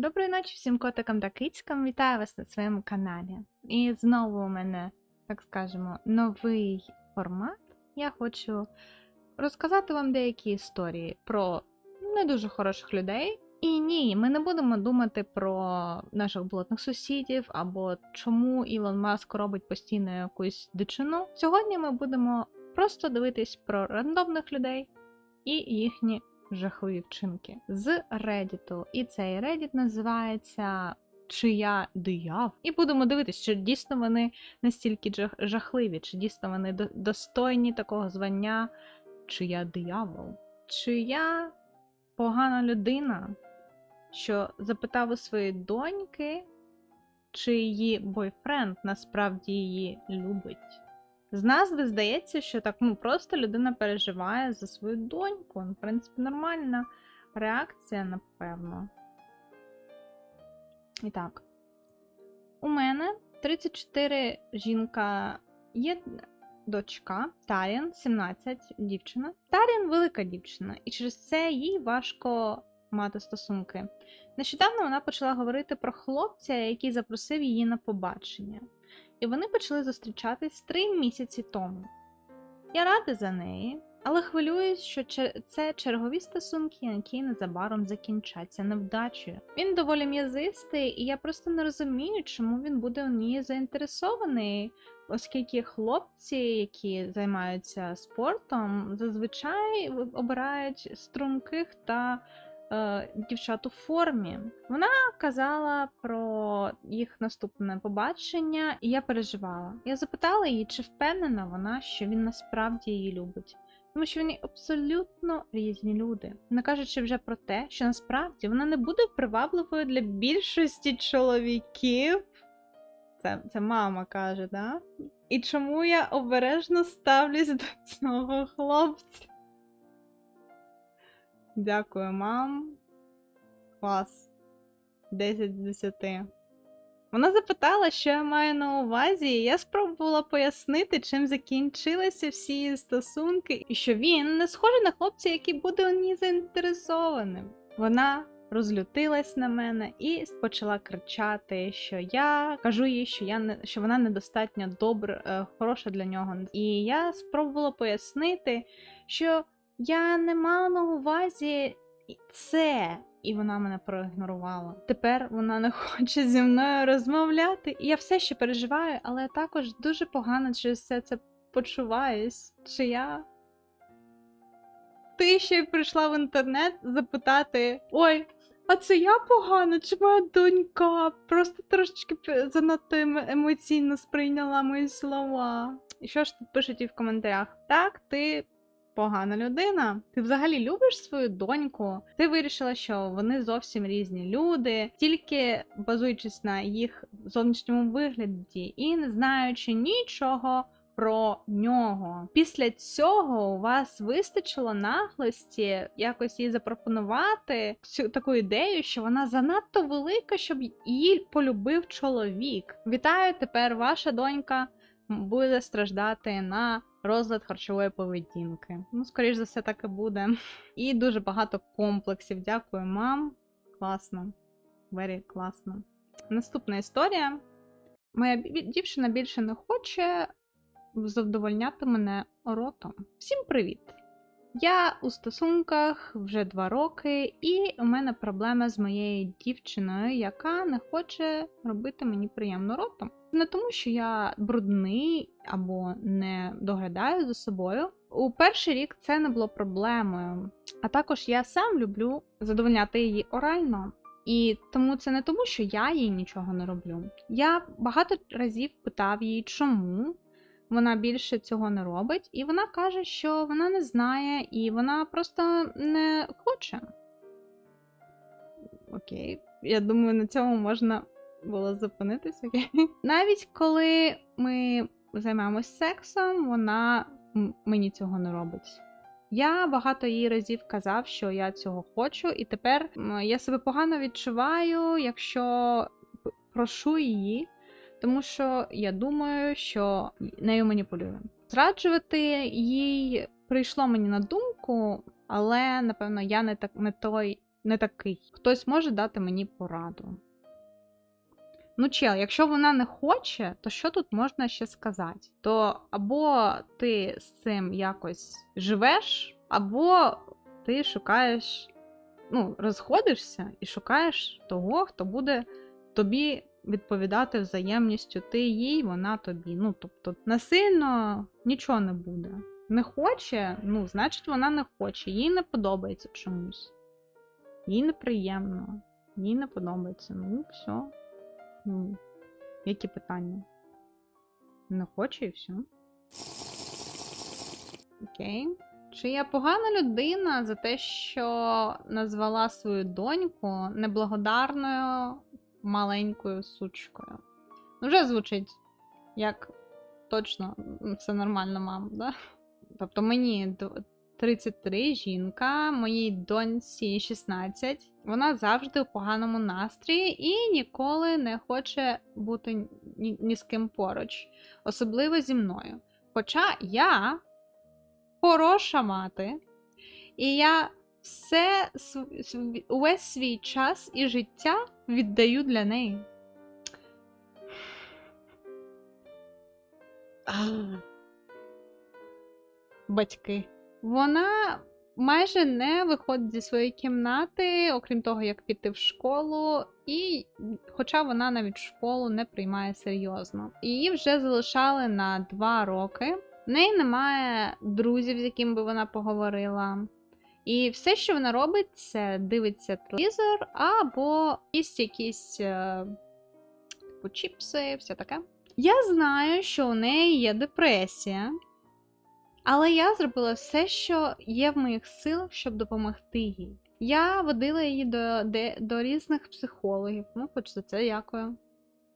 Доброї ночі всім котикам та кицькам. Вітаю вас на своєму каналі. І знову у мене, так скажемо, новий формат. Я хочу розказати вам деякі історії про не дуже хороших людей. І ні, ми не будемо думати про наших болотних сусідів або чому Ілон Маск робить постійно якусь дичину. Сьогодні ми будемо просто дивитись про рандомних людей і їхні жахливі вчинки з Reddit. І цей Reddit називається Чи я диявол? І будемо дивитися, чи дійсно вони настільки жахливі, чи дійсно вони достойні такого звання, чи я диявол, чи я погана людина, що запитав у своєї доньки, чи її бойфренд насправді її любить. З назви здається, що так ну просто людина переживає за свою доньку. Ну, В принципі, нормальна реакція, напевно. І так. У мене 34 жінка є дочка, Тарін, 17 дівчина. Тарін велика дівчина, і через це їй важко мати стосунки. Нещодавно вона почала говорити про хлопця, який запросив її на побачення і вони почали зустрічатись три місяці тому. Я рада за неї, але хвилююсь, що це чергові стосунки, які незабаром закінчаться невдачею. Він доволі м'язистий, і я просто не розумію, чому він буде у ній заінтересований, оскільки хлопці, які займаються спортом, зазвичай обирають струнких та е, дівчат у формі. Вона казала про їх наступне побачення, і я переживала. Я запитала її, чи впевнена вона, що він насправді її любить. Тому що вони абсолютно різні люди. Не кажучи вже про те, що насправді вона не буде привабливою для більшості чоловіків. Це, це мама каже, да? І чому я обережно ставлюсь до цього хлопця? Дякую, мам. Клас. 10 з 10. Вона запитала, що я маю на увазі, і я спробувала пояснити, чим закінчилися всі її стосунки, і що він не схожий на хлопця, який буде у ній заінтересованим. Вона розлютилась на мене і почала кричати, що я кажу їй, що я не що вона недостатньо добра, е, хороша для нього. І я спробувала пояснити, що я не мала на увазі це. І вона мене проігнорувала. Тепер вона не хоче зі мною розмовляти. І я все ще переживаю, але я також дуже погано через все це почуваюсь. Чи я. Ти ще прийшла в інтернет запитати: Ой, а це я погано, чи моя донька? Просто трошечки занадто ем- емоційно сприйняла мої слова. І що ж тут пишуть і в коментарях? Так, ти погана людина. Ти взагалі любиш свою доньку? Ти вирішила, що вони зовсім різні люди, тільки базуючись на їх зовнішньому вигляді і не знаючи нічого. Про нього. Після цього у вас вистачило наглості якось їй запропонувати цю таку ідею, що вона занадто велика, щоб її полюбив чоловік. Вітаю, тепер ваша донька буде страждати на розлад харчової поведінки. Ну, скоріш за все, так і буде. І дуже багато комплексів. Дякую, мам. Класно. Very класно. Наступна історія. Моя дівчина більше не хоче задовольняти мене ротом. Всім привіт! Я у стосунках вже два роки, і у мене проблема з моєю дівчиною, яка не хоче робити мені приємно ротом. Не тому, що я брудний або не доглядаю за собою. У перший рік це не було проблемою. А також я сам люблю задовольняти її орально. І тому це не тому, що я їй нічого не роблю. Я багато разів питав її, чому вона більше цього не робить, і вона каже, що вона не знає, і вона просто не хоче. Окей, я думаю, на цьому можна було зупинитись, окей. Навіть коли ми займаємось сексом, вона мені цього не робить. Я багато їй разів казав, що я цього хочу, і тепер я себе погано відчуваю, якщо прошу її, тому що я думаю, що нею маніпулюю. Зраджувати їй прийшло мені на думку, але напевно я не так не той не такий. Хтось може дати мені пораду. Ну, чел, якщо вона не хоче, то що тут можна ще сказати? То або ти з цим якось живеш, або ти шукаєш, ну, розходишся і шукаєш того, хто буде тобі відповідати взаємністю. Ти їй, вона тобі. Ну, тобто, насильно нічого не буде. Не хоче, ну, значить, вона не хоче. Їй не подобається чомусь. Їй неприємно, їй не подобається. Ну, все. Ну, які питання? Не хоче і все. Окей. Чи я погана людина за те, що назвала свою доньку неблагодарною маленькою сучкою? Ну, вже звучить як точно все нормально, мам, да? Тобто мені 33 жінка, моїй доньці 16. Вона завжди у поганому настрої і ніколи не хоче бути ні, ні з ким поруч, особливо зі мною. Хоча я хороша мати, і я все увесь свій час і життя віддаю для неї. Батьки. Вона майже не виходить зі своєї кімнати, окрім того, як піти в школу, і хоча вона навіть школу не приймає серйозно. Її вже залишали на два роки. В неї немає друзів, з яким би вона поговорила. І все, що вона робить, це дивиться телевізор або їсть якісь е, типу чіпси, все таке. Я знаю, що у неї є депресія, але я зробила все, що є в моїх силах, щоб допомогти їй. Я водила її до, де, до різних психологів, ну, хоч за це дякую.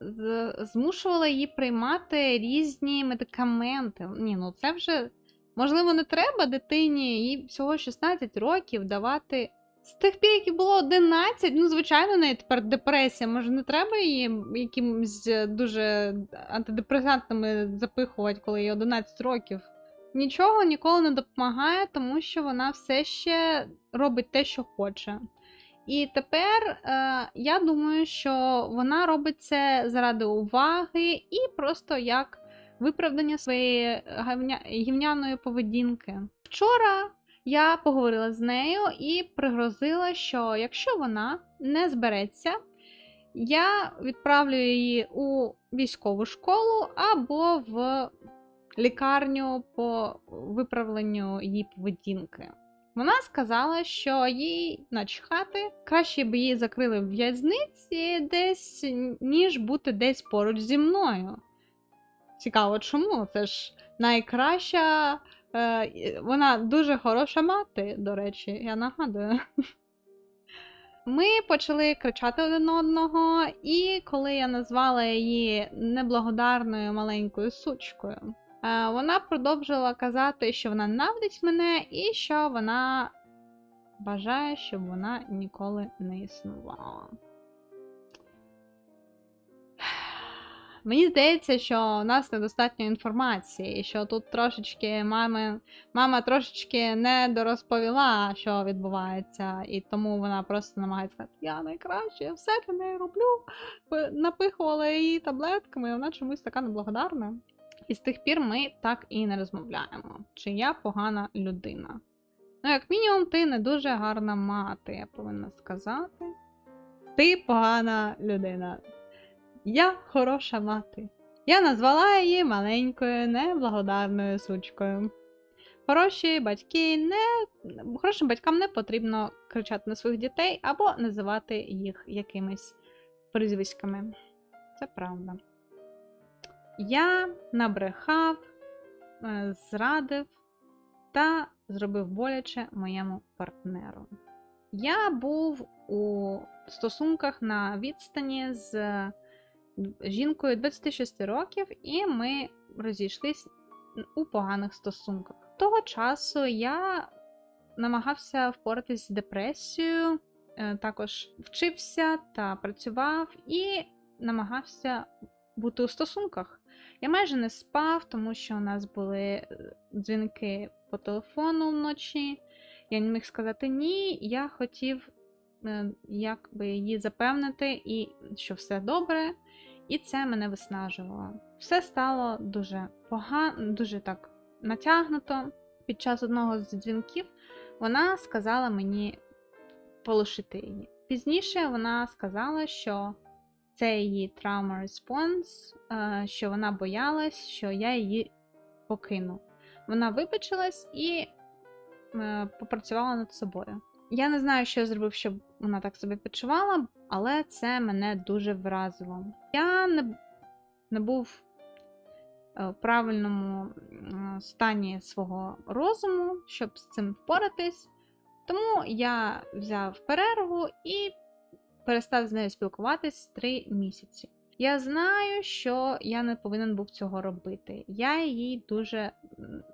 З, змушувала її приймати різні медикаменти. Ні, ну це вже можливо не треба дитині, їй всього 16 років давати. З тих пір, як їй було 11, ну, звичайно, неї тепер депресія. Може, не треба її якимось дуже антидепресантами запихувати, коли їй 11 років. Нічого ніколи не допомагає, тому що вона все ще робить те, що хоче. І тепер е, я думаю, що вона робить це заради уваги і просто як виправдання своєї гавня... гівняної поведінки. Вчора я поговорила з нею і пригрозила, що якщо вона не збереться, я відправлю її у військову школу або в лікарню по виправленню її поведінки. Вона сказала, що їй начхати, краще б її закрили в в'язниці десь, ніж бути десь поруч зі мною. Цікаво, чому? Це ж найкраща. Е, вона дуже хороша мати, до речі, я нагадую. Ми почали кричати один одного, і коли я назвала її неблагодарною маленькою сучкою, вона продовжила казати, що вона навдить мене і що вона бажає, щоб вона ніколи не існувала. Мені здається, що у нас недостатньо інформації, що тут трошечки мами, мама трошечки не дорозповіла, що відбувається, і тому вона просто намагається сказати, я найкраще, я все для неї роблю. Напихувала її таблетками, і вона чомусь така неблагодарна. І з тих пір ми так і не розмовляємо. Чи я погана людина? Ну, як мінімум, ти не дуже гарна мати, я повинна сказати. Ти погана людина. Я хороша мати. Я назвала її маленькою, неблагодарною сучкою. Хороші батьки не... Хорошим батькам не потрібно кричати на своїх дітей або називати їх якимись прізвиськами. Це правда. Я набрехав, е, зрадив та зробив боляче моєму партнеру. Я був у стосунках на відстані з жінкою 26 років, і ми розійшлись у поганих стосунках. Того часу я намагався впоратись з депресією, е, також вчився та працював і намагався бути у стосунках. Я майже не спав, тому що у нас були е, дзвінки по телефону вночі. Я не міг сказати ні. Я хотів е, як би її запевнити, і що все добре. І це мене виснажувало. Все стало дуже погано, дуже так натягнуто. Під час одного з дзвінків вона сказала мені полишити її. Пізніше вона сказала, що це її травма респонс, що вона боялась, що я її покину. Вона вибачилась і е, попрацювала над собою. Я не знаю, що я зробив, щоб вона так себе почувала, але це мене дуже вразило. Я не, не був е, в правильному стані свого розуму, щоб з цим впоратись. Тому я взяв перерву і перестав з нею спілкуватись три місяці. Я знаю, що я не повинен був цього робити. Я їй дуже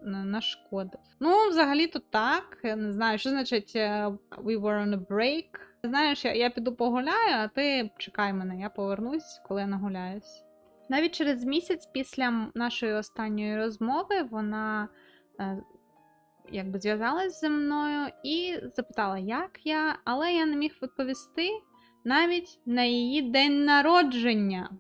нашкодив. Ну, взагалі-то так. Я не знаю, що значить е, we were on a break. Знаєш, я, я піду погуляю, а ти чекай мене, я повернусь, коли я нагуляюсь. Навіть через місяць після нашої останньої розмови вона е, якби зв'язалась зі мною і запитала, як я, але я не міг відповісти навіть на її день народження.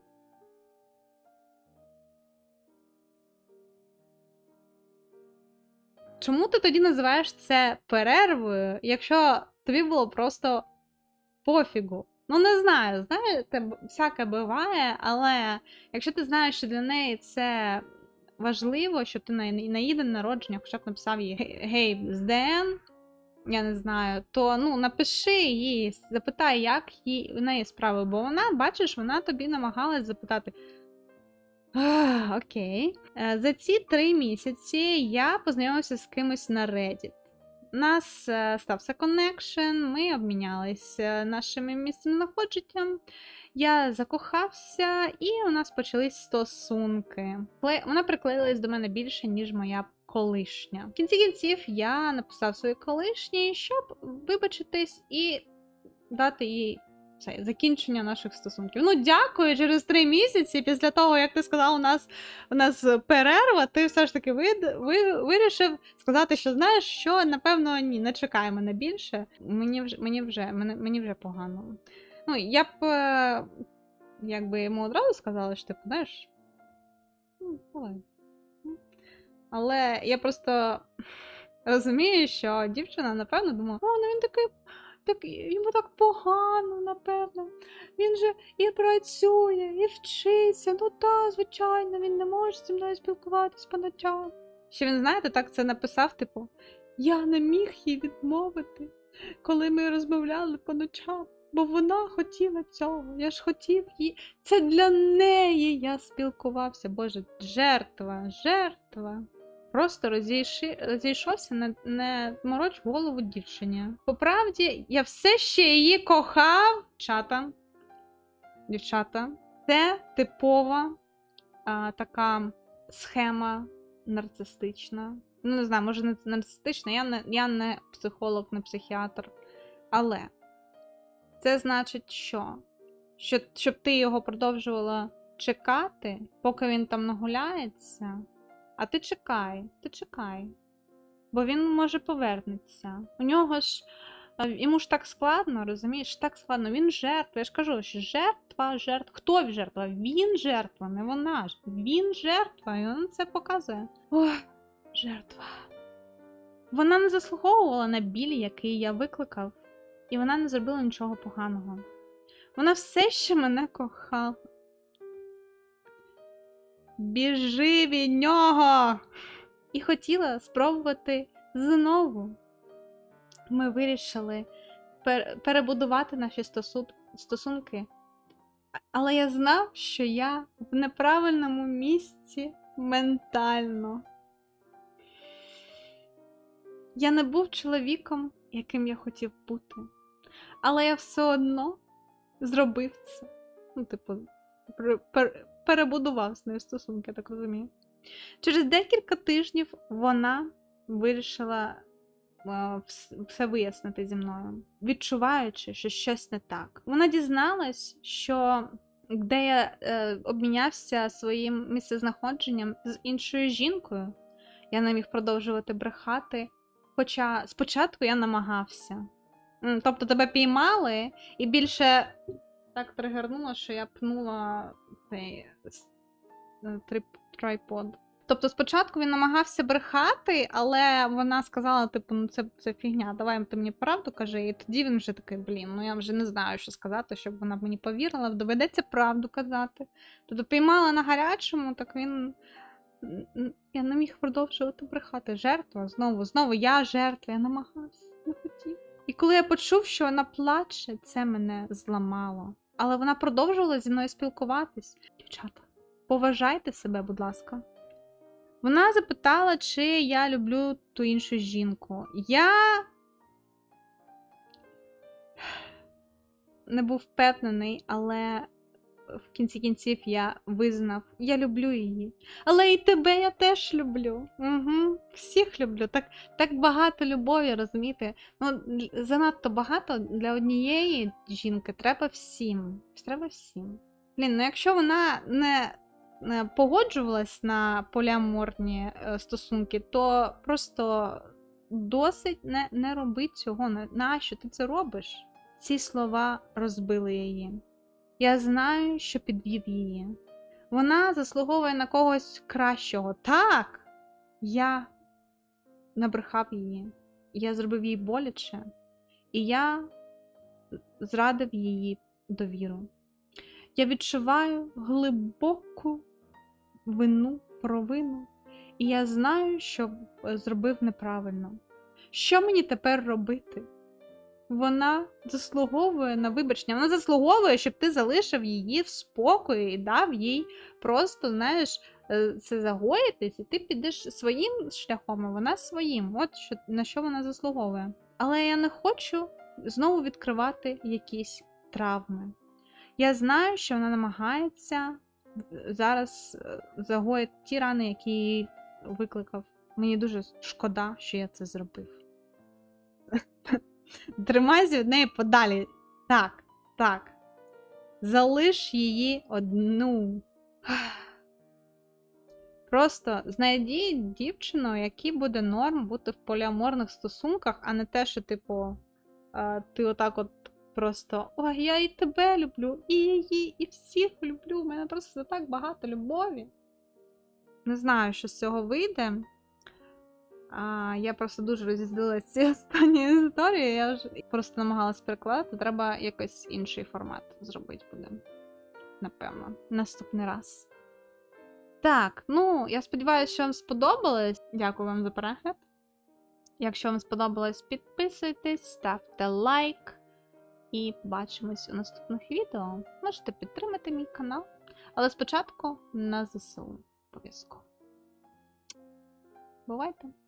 Чому ти тоді називаєш це перервою, якщо тобі було просто пофігу? Ну, не знаю, знаєте, всяке буває, але якщо ти знаєш, що для неї це важливо, щоб ти на, її день народження хоча б написав їй «Гей, гей, зден, я не знаю, то ну напиши їй, запитай, як їй у неї справи, бо вона, бачиш, вона тобі намагалась запитати. «Ах, Окей. Е, За ці три місяці я познайомився з кимось на Reddit. У нас е, стався коннекшн, ми обмінялися нашими місцем знаходженням. Я закохався, і у нас почались стосунки. Вона приклеїлась до мене більше, ніж моя колишня. В кінці кінців я написав своїй колишній, щоб вибачитись і дати їй це закінчення наших стосунків. Ну, дякую, через три місяці, після того, як ти сказав, у нас у нас перерва, ти все ж таки вид, ви, вирішив сказати, що знаєш, що напевно ні, не чекай мене більше. Мені вже мені вже мені, мені вже погано. Ну, я б е, якби йому одразу сказала, що типу, знаєш. ну, давай. Але я просто розумію, що дівчина, напевно, думала, о, ну він такий, так, йому так погано, напевно. Він же і працює, і вчиться. Ну так, звичайно, він не може зі мною спілкуватись по ночам. Ще він, знаєте, так це написав, типу, я не міг їй відмовити, коли ми розмовляли по ночам. Бо вона хотіла цього. Я ж хотів її. Це для неї я спілкувався. Боже, жертва, жертва. Просто розійши, розійшовся, не, не мороч голову дівчині. По правді, я все ще її кохав. Чата. Дівчата. Це типова а, така схема нарцистична. Ну, не знаю, може не нарцистична, я не, я не психолог, не психіатр. Але це значить, що? що? Щоб ти його продовжувала чекати, поки він там нагуляється. А ти чекай, ти чекай. Бо він може повернеться. У нього ж е, йому ж так складно, розумієш? Так складно. Він жертва. Я ж кажу, що жертва, жертва. Хто жертва? Він жертва, не вона ж. Він жертва, і він це показує. Ох, жертва. Вона не заслуговувала на біль, який я викликав, і вона не зробила нічого поганого. Вона все ще мене кохала. Біжи від нього! І хотіла спробувати знову. Ми вирішили пер- перебудувати наші стосу- стосунки. Але я знав, що я в неправильному місці ментально. Я не був чоловіком, яким я хотів бути. Але я все одно зробив це. Ну, типу, перебудував з нею стосунки, я так розумію. Через декілька тижнів вона вирішила е, все вияснити зі мною, відчуваючи, що щось не так. Вона дізналась, що де я е, обмінявся своїм місцезнаходженням з іншою жінкою, я не міг продовжувати брехати. Хоча спочатку я намагався. Тобто тебе піймали і більше так тригернуло, що я пнула цей е, трайпод. Тобто спочатку він намагався брехати, але вона сказала, типу, ну це, це фігня, давай ти мені правду кажи. І тоді він вже такий, блін, ну я вже не знаю, що сказати, щоб вона мені повірила, доведеться правду казати. Тобто піймала на гарячому, так він. Я не міг продовжувати брехати. Жертва знову, знову я жертва, я намагався, не хотів. І коли я почув, що вона плаче, це мене зламало. Але вона продовжувала зі мною спілкуватись. Дівчата, поважайте себе, будь ласка. Вона запитала, чи я люблю ту іншу жінку. Я не був впевнений, але в кінці кінців я визнав, я люблю її. Але і тебе я теж люблю. Угу. Всіх люблю. Так, так багато любові, розумієте? Ну, занадто багато для однієї жінки треба всім. Треба всім. Блін, ну якщо вона не, погоджувалась на поліаморні е, стосунки, то просто досить не, не роби цього. Нащо ти це робиш? Ці слова розбили її. Я знаю, що підвів її. Вона заслуговує на когось кращого. Так, я набрехав її, я зробив їй боляче, і я зрадив її довіру. Я відчуваю глибоку вину, провину, і я знаю, що е, зробив неправильно. Що мені тепер робити? Вона заслуговує на вибачення. Вона заслуговує, щоб ти залишив її в спокої і дав їй просто, знаєш, е, це загоїтись, і ти підеш своїм шляхом, а вона своїм. От що, на що вона заслуговує. Але я не хочу знову відкривати якісь травми. Я знаю, що вона намагається зараз е, загоїти ті рани, які їй викликав. Мені дуже шкода, що я це зробив. Тримайся від неї подалі. Так, так. Залиш її одну. Просто знайдіть дівчину, якій буде норм бути в поліаморних стосунках, а не те, що, типу, е, ти отак от просто Ой, я і тебе люблю, і її, і всіх люблю. У мене просто так багато любові. Не знаю, що з цього вийде. А, я просто дуже розізлилася з цієї останньої історії. Я ж просто намагалась перекладати. Треба якось інший формат зробити буде. Напевно, наступний раз. Так, ну, я сподіваюся, що вам сподобалось. Дякую вам за перегляд. Якщо вам сподобалось, підписуйтесь, ставте лайк. І побачимось у наступних відео. Можете підтримати мій канал. Але спочатку на ЗСУ обов'язково. Бувайте!